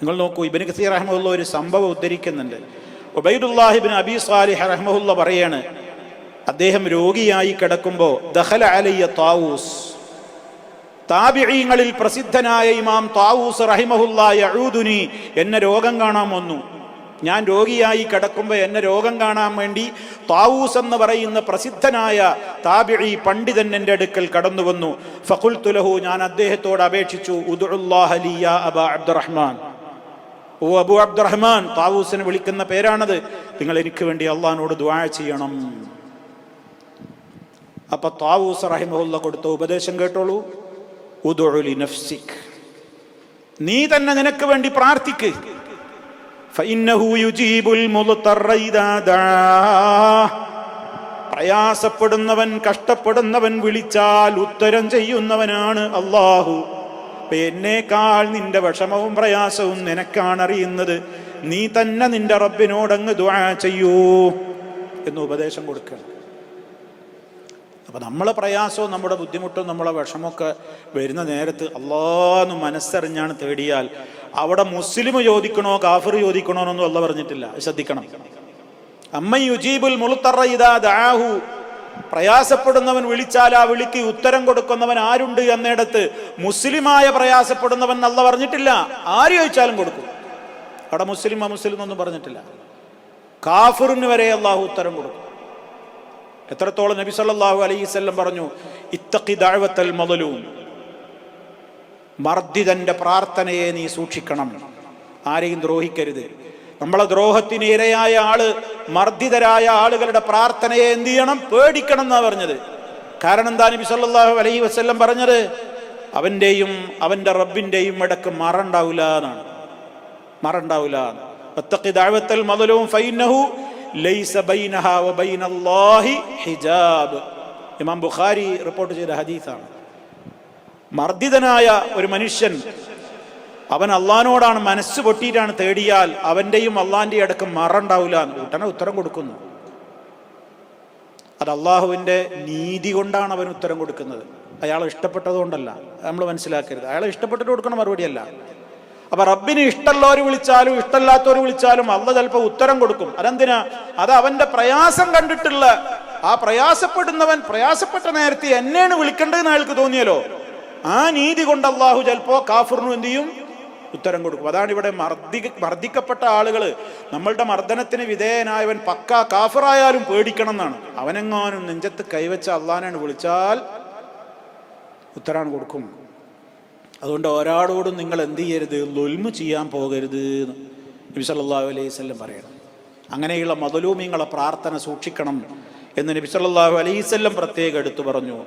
നിങ്ങൾ നോക്കൂ ഇബിന് കസീർ അഹമ്മദുള്ള ഒരു സംഭവം ഉദ്ധരിക്കുന്നുണ്ട്. ഉബൈദുല്ലാഹിബിൻ അബി സാലിഹ് റഹ്മുല്ല പറയാണ് അദ്ദേഹം രോഗിയായി കിടക്കുമ്പോൾ ദഹല അലയ്യ താവൂസ്. താബിഴീങ്ങളിൽ പ്രസിദ്ധനായ ഇമാം താവൂസ് റഹിമഹുല്ല എന്നെ രോഗം കാണാൻ വന്നു. ഞാൻ രോഗിയായി കിടക്കുമ്പോൾ എന്നെ രോഗം കാണാൻ വേണ്ടി താവൂസ് എന്ന് പറയുന്ന പ്രസിദ്ധനായ താബിഴി പണ്ഡിതൻ എന്റെ അടുക്കൽ കടന്നു വന്നു ഫകുൽ തുലഹു ഞാൻ അദ്ദേഹത്തോട് അപേക്ഷിച്ചു ഉദുല്ലാഹ ലിയ അബ അബ്ദുറഹ്മാൻ. ഓ അബു അബ്ദുറഹ്മാൻ താവൂസിനെ വിളിക്കുന്ന പേരാണത്. നിങ്ങൾ എനിക്ക് വേണ്ടി അള്ളഹാനോട് ദ്വാ ചെയ്യണം. അപ്പൊ താവൂസ് റഹിമുള്ള കൊടുത്ത ഉപദേശം കേട്ടോളൂ. നഫ്സിക്. നീ തന്നെ നിനക്ക് വേണ്ടി പ്രാർത്ഥിക്ക്. പ്രയാസപ്പെടുന്നവൻ കഷ്ടപ്പെടുന്നവൻ വിളിച്ചാൽ ഉത്തരം ചെയ്യുന്നവനാണ് അള്ളാഹു. എന്നേക്കാൾ നിന്റെ വിഷമവും പ്രയാസവും നിനക്കാണ് അറിയുന്നത് നീ തന്നെ നിന്റെ റബ്ബിനോടങ്ങ് ദുആ ചെയ്യൂ എന്ന് ഉപദേശം കൊടുക്കുക അപ്പോൾ നമ്മളെ പ്രയാസവും നമ്മുടെ ബുദ്ധിമുട്ടും നമ്മളെ വിഷമമൊക്കെ വരുന്ന നേരത്ത് അള്ളാന്ന് മനസ്സറിഞ്ഞാണ് തേടിയാൽ. അവിടെ മുസ്ലിം ചോദിക്കണോ കാഫിർ ചോദിക്കണോ എന്നൊന്നും അല്ല പറഞ്ഞിട്ടില്ല. ശ്രദ്ധിക്കണം. അമ്മ യുജീബുൽ മുളുത്തറ ഇതാ ദാഹു പ്രയാസപ്പെടുന്നവൻ വിളിച്ചാൽ ആ വിളിക്ക് ഉത്തരം കൊടുക്കുന്നവൻ ആരുണ്ട് എന്നിടത്ത് മുസ്ലിമായ പ്രയാസപ്പെടുന്നവൻ നല്ല പറഞ്ഞിട്ടില്ല. ആര് ചോദിച്ചാലും കൊടുക്കും. അവിടെ മുസ്ലിം അമുസ്ലിം എന്നൊന്നും പറഞ്ഞിട്ടില്ല. കാഫിറിന് വരെ അള്ളാഹു ഉത്തരം കൊടുക്കും. എത്രത്തോളം നബി സല്ലാഹു അലൈഹി വസല്ലം പറഞ്ഞു ഇത്തക്കി ദാഴ്വത്തൽ മദ്ലൂം. മർദ്ദിതന്റെ പ്രാർത്ഥനയെ നീ സൂക്ഷിക്കണം. ആരെയും ദ്രോഹിക്കരുത്. നമ്മളെ ദ്രോഹത്തിന് ഇരയായ ആൾ മർദ്ദിതരായ ആളുകളുടെ പ്രാർത്ഥനയെ എന്ത് ചെയ്യണം? പേടിക്കണം എന്നാ പറഞ്ഞത്. കാരണം എന്താ നബി സല്ലാഹു അലൈഹി വസല്ലം പറഞ്ഞത്? അവന്റെയും അവന്റെ റബ്ബിന്റെയും ഇടയ്ക്ക് മറണ്ടാവില്ല എന്നാണ്. മറണ്ടാവില്ല ഇമാം ബുഖാരി റിപ്പോർട്ട് ചെയ്ത ഹദീസാണ്. മർദ്ദിതനായ ഒരു മനുഷ്യൻ അവൻ അള്ളഹാനോടാണ് മനസ്സ് പൊട്ടിയിട്ടാണ് തേടിയാൽ അവന്റെയും അള്ളാഹിന്റെ അടക്കം മാറണ്ടാവില്ല എന്ന് ഉടനെ ഉത്തരം കൊടുക്കുന്നു. അത് അള്ളാഹുവിന്റെ നീതി കൊണ്ടാണ് അവൻ ഉത്തരം കൊടുക്കുന്നത്. അയാളെ ഇഷ്ടപ്പെട്ടതുകൊണ്ടല്ല നമ്മൾ മനസ്സിലാക്കരുത്. അയാളെ ഇഷ്ടപ്പെട്ടിട്ട് കൊടുക്കണ മറുപടിയല്ല. അപ്പൊ റബ്ബിന് ഇഷ്ടമുള്ളവർ വിളിച്ചാലും ഇഷ്ടമല്ലാത്തവർ വിളിച്ചാലും അള്ള ചിലപ്പോൾ ഉത്തരം കൊടുക്കും. അതെന്തിനാ? അത് അവന്റെ പ്രയാസം കണ്ടിട്ടുള്ള ആ പ്രയാസപ്പെടുന്നവൻ പ്രയാസപ്പെട്ട നേരത്തെ എന്നെയാണ് വിളിക്കേണ്ടതെന്ന് അയാൾക്ക് തോന്നിയല്ലോ. ആ നീതി കൊണ്ട് അള്ളാഹു ചിലപ്പോ കാഫിറിനും എന്ത് ചെയ്യും? ഉത്തരം കൊടുക്കും. അതാണ് ഇവിടെ മർദ്ദി മർദ്ദിക്കപ്പെട്ട ആളുകൾ നമ്മളുടെ മർദ്ദനത്തിന് വിധേയനായവൻ പക്ക കാഫറായാലും പേടിക്കണം എന്നാണ്. അവനെങ്ങാനും നെഞ്ചത്ത് കൈവച്ച അള്ളഹാനാണ് വിളിച്ചാൽ ഉത്തരാണ് കൊടുക്കും. അതുകൊണ്ട് ഒരാളോടും നിങ്ങൾ എന്ത് ചെയ്യരുത്? ലൊൽമ ചെയ്യാൻ പോകരുത് നബി സല്ലല്ലാഹു അലൈഹി സ്വല്ലം പറയണം. അങ്ങനെയുള്ള മതലൂമിങ്ങളെ പ്രാർത്ഥന സൂക്ഷിക്കണം എന്ന് നബി സല്ലല്ലാഹു അലൈഹി സ്വല്ലം പ്രത്യേകം എടുത്തു പറഞ്ഞു.